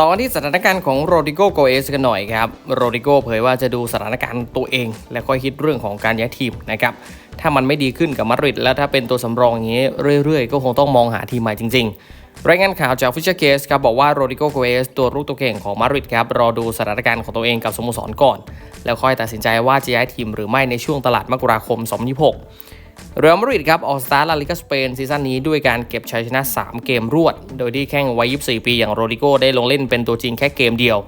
ต่อนที่สถานการณ์ของโรดิโกโกเอสกันหน่อยครับโรดิโกเผยว่าจะดูสถานการณ์ตัวเอง และค่อยคิดเรื่องของการย้ายทีมนะครับถ้ามันไม่ดีขึ้นกับมาดริดแล้วถ้าเป็นตัวสำรองอย่างนี้เรื่อยๆ ก็คงต้องมองหาทีมใหม่จริง ๆ รายงานข่าวจากฟิชเชอร์เคสครับบอกว่าโรดิโกโกเอสตัวรุกตัวเก่งของมาดริดครับรอดูสถานการณ์ของตัวเองกับสโมสรก่อน แล้วค่อยตัดสินใจว่าจะย้ายทีมหรือไม่ในช่วงตลาดมกราคม 2026 เรอัลมาดริดครับออกสตาร์ลาลิกาสเปนซีซั่นนี้ด้วยการเก็บชัยชนะ3เกมรวด โดยที่แข่งวัย 24 ปีอย่างโรดิโกได้ลงเล่นเป็นตัวจริงแค่เกมเดียว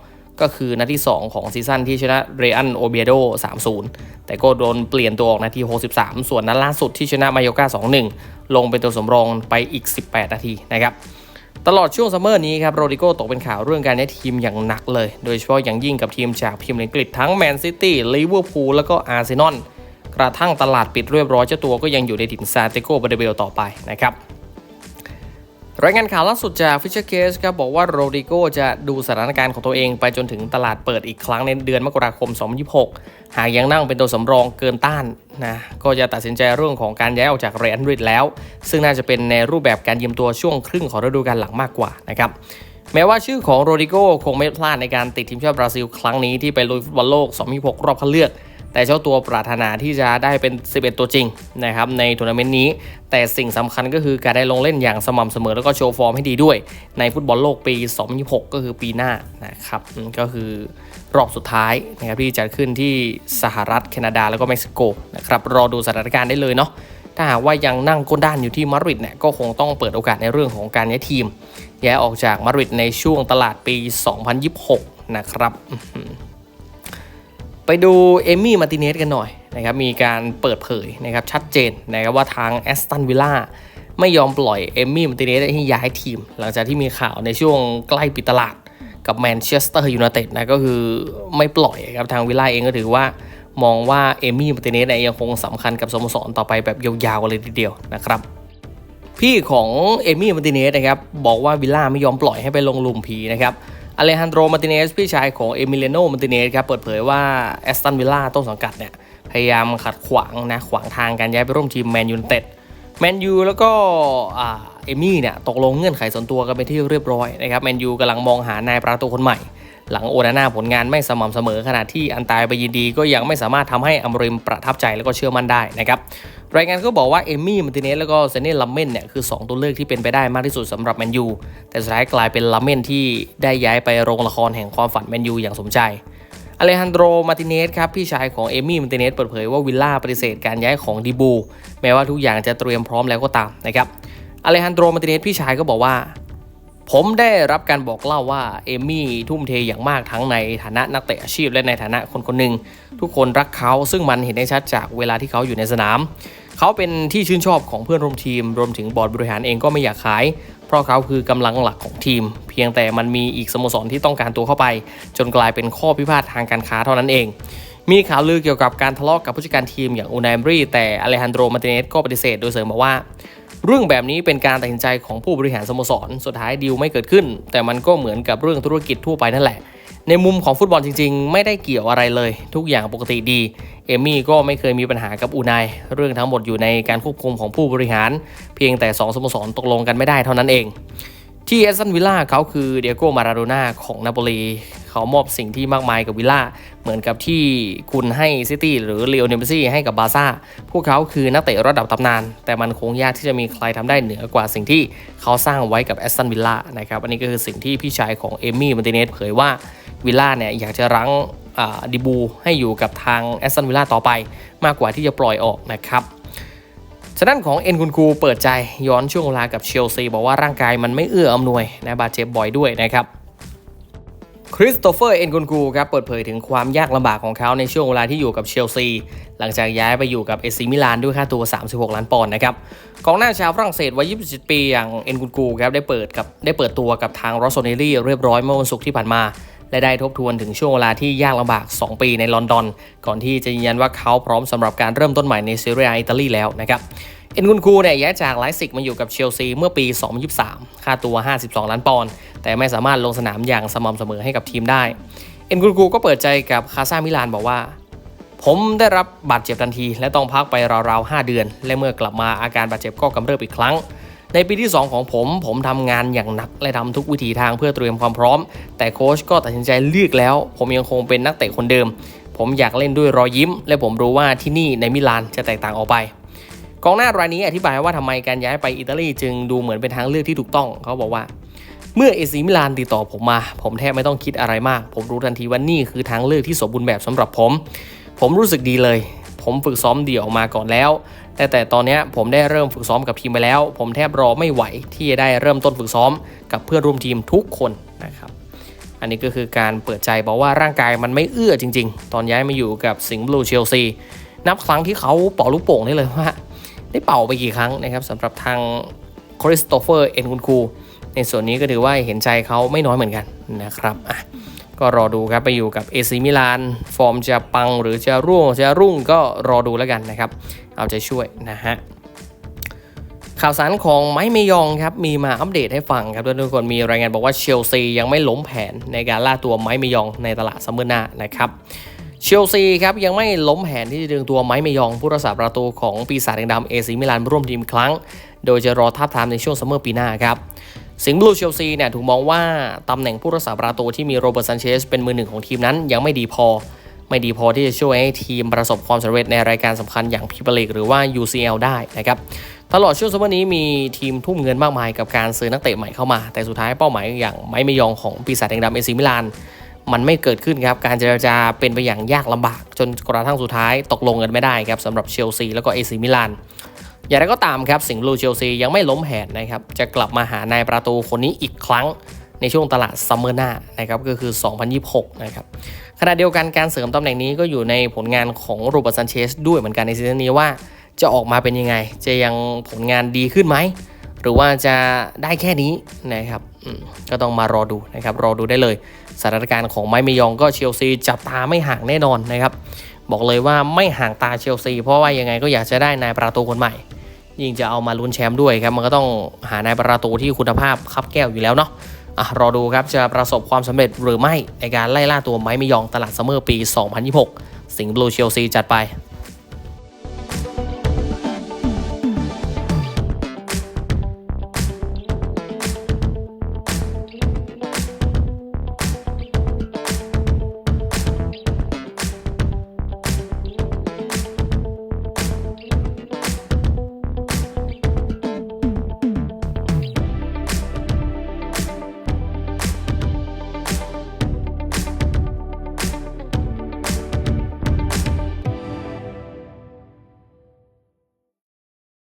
ก็คือนัดที่ 2 ของซีซั่นที่ชนะเรอันโอเบียโด 3-0 แต่ก็โดนเปลี่ยนตัวออกนาที 63 ส่วนนัดล่าสุดที่ชนะมายอกา2-1 ลงเป็นตัวสำรองไปอีก 18 นาทีนะครับตลอดช่วงซัมเมอร์นี้ครับโรดิโกตกเป็นข่าวเรื่องการย้ายทีมอย่างหนักเลย โดยเฉพาะอย่างยิ่งกับทีมจากพรีมียร์อังกฤษทั้งแมนซิตี้ลิเวอร์พูลแล้วก็อาร์เซนอล กระทั่งตลาดปิดเรียบร้อยเจ้าตัวก็ยังอยู่ในถิ่นซานเตโกบาเดเบลต่อไปนะครับรายงานข่าวล่าสุดจากฟิชเชอร์เคสครับบอกว่าโรดิโกจะดูสถานการณ์ของตัวเองไปจนถึงตลาดเปิดอีกครั้งในเดือนมกราคม 2026 หากยังนั่งเป็นตัวสำรองเกินต้านนะก็จะตัดสินใจเรื่องของการย้ายออกจากเรอัลมาดริดแล้ว ซึ่งน่าจะเป็นในรูปแบบการยืมตัวช่วงครึ่งของฤดูกาลหลังมากกว่านะครับแม้ว่าชื่อของโรดิโกคงไม่พลาดในการติดทีมชาติบราซิลครั้งนี้ที่ไปลุยฟุตบอลโลก 2026 รอบคัดเลือก แต่เจ้าตัวปรารถนาที่จะได้เป็น 11 ตัวจริงนะครับในทัวร์นาเมนต์นี้ แต่สิ่งสำคัญก็คือการได้ลงเล่นอย่างสม่ำเสมอแล้วก็โชว์ฟอร์มให้ดีด้วย ในฟุตบอลโลกปี 2026 ก็คือปีหน้านะครับก็คือรอบสุดท้ายนะครับที่จะขึ้นที่สหรัฐแคนาดาแล้วก็เม็กซิโกนะครับรอดูสถานการณ์ได้เลยเนาะถ้าหากว่ายังนั่งก้นด้านอยู่ที่มาดริดเนี่ยก็คงต้องเปิดโอกาสในเรื่องของการย้ายทีมย้ายออกจากมาดริดในช่วงตลาดปี 2026 นะครับ ไปดูเอมี่มาร์ติเนสกันหน่อยนะครับมีการเปิดเผยนะครับชัดเจนนะครับว่าทางแอสตันวิลล่าไม่ยอมปล่อยเอมี่มาร์ติเนสให้ย้ายทีม หลังจากที่มีข่าวในช่วงใกล้ปิดตลาดกับแมนเชสเตอร์ยูไนเต็ดนะก็คือไม่ปล่อยครับทางวิลล่าเองก็ถือว่ามองว่าเอมี่มาร์ติเนสเนี่ยยังคงสำคัญกับสโมสรต่อไปแบบยาวๆเลยทีเดียวนะครับพี่ของเอมี่มาร์ติเนสนะครับบอกว่าวิลล่าไม่ยอมปล่อยให้ไปลงลุมผีนะครับ อเลฮันโดมาร์ติเนสพี่ชายของเอมิเลโนมาร์ติเนสครับเปิดเผยว่าแอสตันวิลล่าต้นสังกัดเนี่ยพยายามขัดขวางนะขวางทางการย้ายไปร่วมทีมแมนยูนเต็ดแมนยูแล้วก็เอมี่เนี่ยตกลงเงื่อนไขส่วนตัวกันไปที่เรียบร้อยนะครับแมนยูกำลังมองหานายประตูคนใหม่ หลังโอนาน่าผลงานไม่สม่ำเสมอขณะที่อันตายไปยินดีก็ยังไม่สามารถทำให้อัมริมประทับใจแล้วก็เชื่อมั่นได้นะครับ รายงานก็บอกว่าเอมี่มาร์ติเนสแล้วก็เซเน่ลัมเมนเนี่ยคือ 2 ตัวเลือกที่เป็นไปได้มากที่สุดสำหรับแมนยูแต่สุดท้ายกลายเป็นลัมเมนที่ได้ย้ายไปโรงละครแห่งความฝันแมนยูอย่างสมใจอเลฮันโดรมาร์ติเนสครับพี่ชายของเอมี่มาร์ติเนสเปิดเผยว่าวิลล่าปฏิเสธการย้ายของดิบู แม้ว่าทุกอย่างจะเตรียมพร้อมแล้วก็ตามนะครับอเลฮันโดรมาร์ติเนสพี่ชายก็บอกว่า ผมได้รับการบอกเล่าว่าเอมี่ทุ่มเทอย่างมากทั้งในฐานะนักเตะอาชีพและในฐานะคนคนหนึ่งทุกคนรักเขาซึ่งมันเห็นได้ชัดจากเวลาที่เขาอยู่ในสนาม เขาเป็นที่ชื่นชอบของเพื่อนร่วมทีม รวมถึงบอร์ดบริหารเองก็ไม่อยากขาย เพราะเขาคือกำลังหลักของทีม เพียงแต่มันมีอีกสโมสรที่ต้องการตัวเข้าไป จนกลายเป็นข้อพิพาททางการค้าเท่านั้นเอง มีข่าวลือเกี่ยวกับการทะเลาะกกับผู้จัดการทีมอย่างอูนามรีแต่อเลฮันโดรมาร์ติเนสก็ปฏิเสธโดยเสริมมาว่าเรื่องแบบนี้เป็นการตัดสินใจของผู้บริหารสโมสร สุดท้ายดีลไม่เกิดขึ้น แต่มันก็เหมือนกับเรื่องธุรกิจทั่วไปนั่นแหละ ในมุมของฟุตบอลจริงๆ ไม่ได้เกี่ยวอะไรเลย ทุกอย่างปกติดี เอมี่ก็ไม่เคยมีปัญหากับอูนายเรื่องทั้งหมดอยู่ในการควบคุมของผู้บริหาร เพียงแต่2สโมสรตกลงกันไม่ได้เท่านั้นเอง ที่แอสตันวิลล่าเขาคือเดียโกมาราโดน่าของนาโปลีเขามอบสิ่งที่มากมายกับวิลล่าเหมือนกับที่คุณให้ซิตี้หรือเลโอเนมซี่ให้กับบาซ่าพวกเขาคือนักเตะระดับตำนาน แต่มันคงยากที่จะมีใครทำได้เหนือกว่าสิ่งที่เขาสร้างไว้กับแอสตันวิลล่านะครับอันนี้ก็คือสิ่งที่พี่ชายของเอมี่มาร์ติเนสเผยว่าวิลล่าเนี่ยอยากจะรั้งดิบูให้อยู่กับทางแอสตันวิลล่าต่อไป มากกว่าที่จะปล่อยออกนะครับ ฉะนั้นของเอ็นกุนกูเปิดใจย้อนช่วงเวลากับเชลซีบอกว่าร่างกายมันไม่เอื้ออำนวยนะบาดเจ็บบ่อยด้วยนะครับคริสโตเฟอร์เอ็นกุนกูครับเปิดเผยถึงความยากลำบากของเขาในช่วงเวลาที่อยู่กับเชลซี หลังจากย้ายไปอยู่กับเอซีมิลานด้วยค่าตัว 36 ล้านปอนด์นะครับกองหน้าชาวฝรั่งเศสวัย 27 ปีอย่างเอ็นกุนกูครับได้เปิดกับได้เปิดตัวกับทางรอสโซเนลี่เรียบร้อยเมื่อวันศุกร์ที่ผ่านมา และได้ทบทวนถึงช่วงเวลาที่ยากลำบาก 2 ปีในลอนดอน ก่อนที่จะยืนยันว่าเขาพร้อมสำหรับการเริ่มต้นใหม่ในซีเรียอิตาลีแล้วนะครับเอ็นกุนคูเนี่ยย้ายจากไลซิกมาอยู่กับเชลซีเมื่อปี 2023 ค่าตัว 52 ล้านปอนด์แต่ไม่สามารถลงสนามอย่างสม่ำเสมอให้กับทีมได้ เอ็นกุนคูก็เปิดใจกับคาซามิลานบอกว่า ผมได้รับบาดเจ็บทันที และต้องพักไปราวๆ 5 เดือน และเมื่อกลับมาอาการบาดเจ็บก็กำเริบอีกครั้ง ในปีที่ 2 ของผม ผมทำงานอย่างหนักและทำทุกวิถีทางเพื่อเตรียมความพร้อม แต่โค้ชก็ตัดสินใจเลือกแล้ว ผมยังคงเป็นนักเตะคนเดิม ผมอยากเล่นด้วยรอยยิ้ม และผมรู้ว่าที่นี่ในมิลานจะแตกต่างออกไปกองหน้ารายนี้อธิบายว่าทำไมการย้ายไปอิตาลีจึงดูเหมือนเป็นทางเลือกที่ถูกต้องเขาบอกว่าเมื่อเอซีมิลานติดต่อผมมา ผมแทบไม่ต้องคิดอะไรมาก ผมรู้ทันทีว่านี่คือทางเลือกที่สมบูรณ์แบบสำหรับผม ผมรู้สึกดีเลย ผมฝึกซ้อมเดี่ยวมาก่อนแล้ว แต่แต่ตอนนี้ผมได้เริ่มฝึกซ้อมกับทีมไปแล้ว ผมแทบรอไม่ไหวที่จะได้เริ่มต้นฝึกซ้อมกับเพื่อนร่วมทีมทุกคนนะครับอันนี้ก็คือการเปิดใจบอกว่าร่างกายมันไม่เอื้อจริง ๆ ตอนย้ายมาอยู่กับสิงห์บลูเชลซีนับครั้งที่เขาเป่าลูกโป่งได้เลยว่า ได้เป่าไปกี่ครั้งนะครับสำหรับทางคริสโตเฟอร์เอ็นคุณคูในส่วนนี้ก็ถือว่าเห็นใจเขาไม่น้อยเหมือนกันนะครับอะ ก็รอดูครับไปอยู่กับเอซีมิลาน ฟอร์มจะปังหรือจะร่วงจะรุ่งก็รอดูแล้วกันนะครับ เอาใจช่วยนะฮะข่าวสารของไม้เมยองครับมีมาอัปเดตให้ฟังครับทุกคนมีรายงานบอกว่าเชลซียังไม่ล้มแผนในการล่าตัวไม้เมยองในตลาดซัมเมอร์หน้านะครับเชลซีครับยังไม่ล้มแผนที่จะดึงตัวไม้เมยอง ผู้รักษาประตูของปีศาจแดงดำเอซีมิลานร่วมทีมครั้ง โดยจะรอทับทามในช่วงซัมเมอร์ปีหน้าครับ สิงห์บลูเชลซีเนี่ยถูกมองว่าตำแหน่งผู้รักษาประตูที่มีโรเบิร์ตซันเชสเป็นมือหนึ่งของทีมนั้นยังไม่ดีพอ ไม่ดีพอที่จะช่วยให้ทีมประสบความสำเร็จในรายการสำคัญอย่างพรีเมียร์ลีกหรือว่า UCL ได้นะครับตลอดช่วงซัมเมอร์นี้มีทีมทุ่มเงินมากมายกับการซื้อนักเตะใหม่เข้ามา แต่สุดท้ายเป้าหมายอย่างไม่ไม่ยองของปีศาจแดงดำเอซีมิลานมันไม่เกิดขึ้นครับ การเจรจาเป็นไปอย่างยากลำบาก จนกระทั่งสุดท้ายตกลงกันไม่ได้ครับสำหรับเชลซีแล้วก็เอซีมิลาน อย่างไรก็ตามครับสิงห์บลูเชลซียังไม่ล้มแผนนะครับจะกลับมาหานายประตูคนนี้อีกครั้งในช่วงตลาดซัมเมอร์หน้านะครับก็คือ 2026 นะครับขณะเดียวกันการเสริมตำแหน่งนี้ก็อยู่ในผลงานของโรเบิร์ตซันเชสด้วยเหมือนกันในซีซั่นนี้ว่าจะออกมาเป็นยังไง จะยังผลงานดีขึ้นไหม หรือว่าจะได้แค่นี้นะครับก็ต้องมารอดูนะครับรอดูได้เลยสถานการณ์ของไมเมยองก็เชลซีจับตาไม่ห่างแน่นอนนะครับบอกเลยว่าไม่ห่างตาเชลซีเพราะว่ายังไงก็อยากจะได้นายประตูคนใหม่ ยิ่งจะเอามาลุ้นแชมป์ด้วยครับ มันก็ต้องหานายประตูที่คุณภาพคับแก้วอยู่แล้วเนาะอะรอดูครับจะประสบความสำเร็จหรือไม่ในการไล่ล่าตัวไม้ไม่ยองตลาดซัมเมอร์ปี 2026 สิงห์บลูเชลซีจัดไป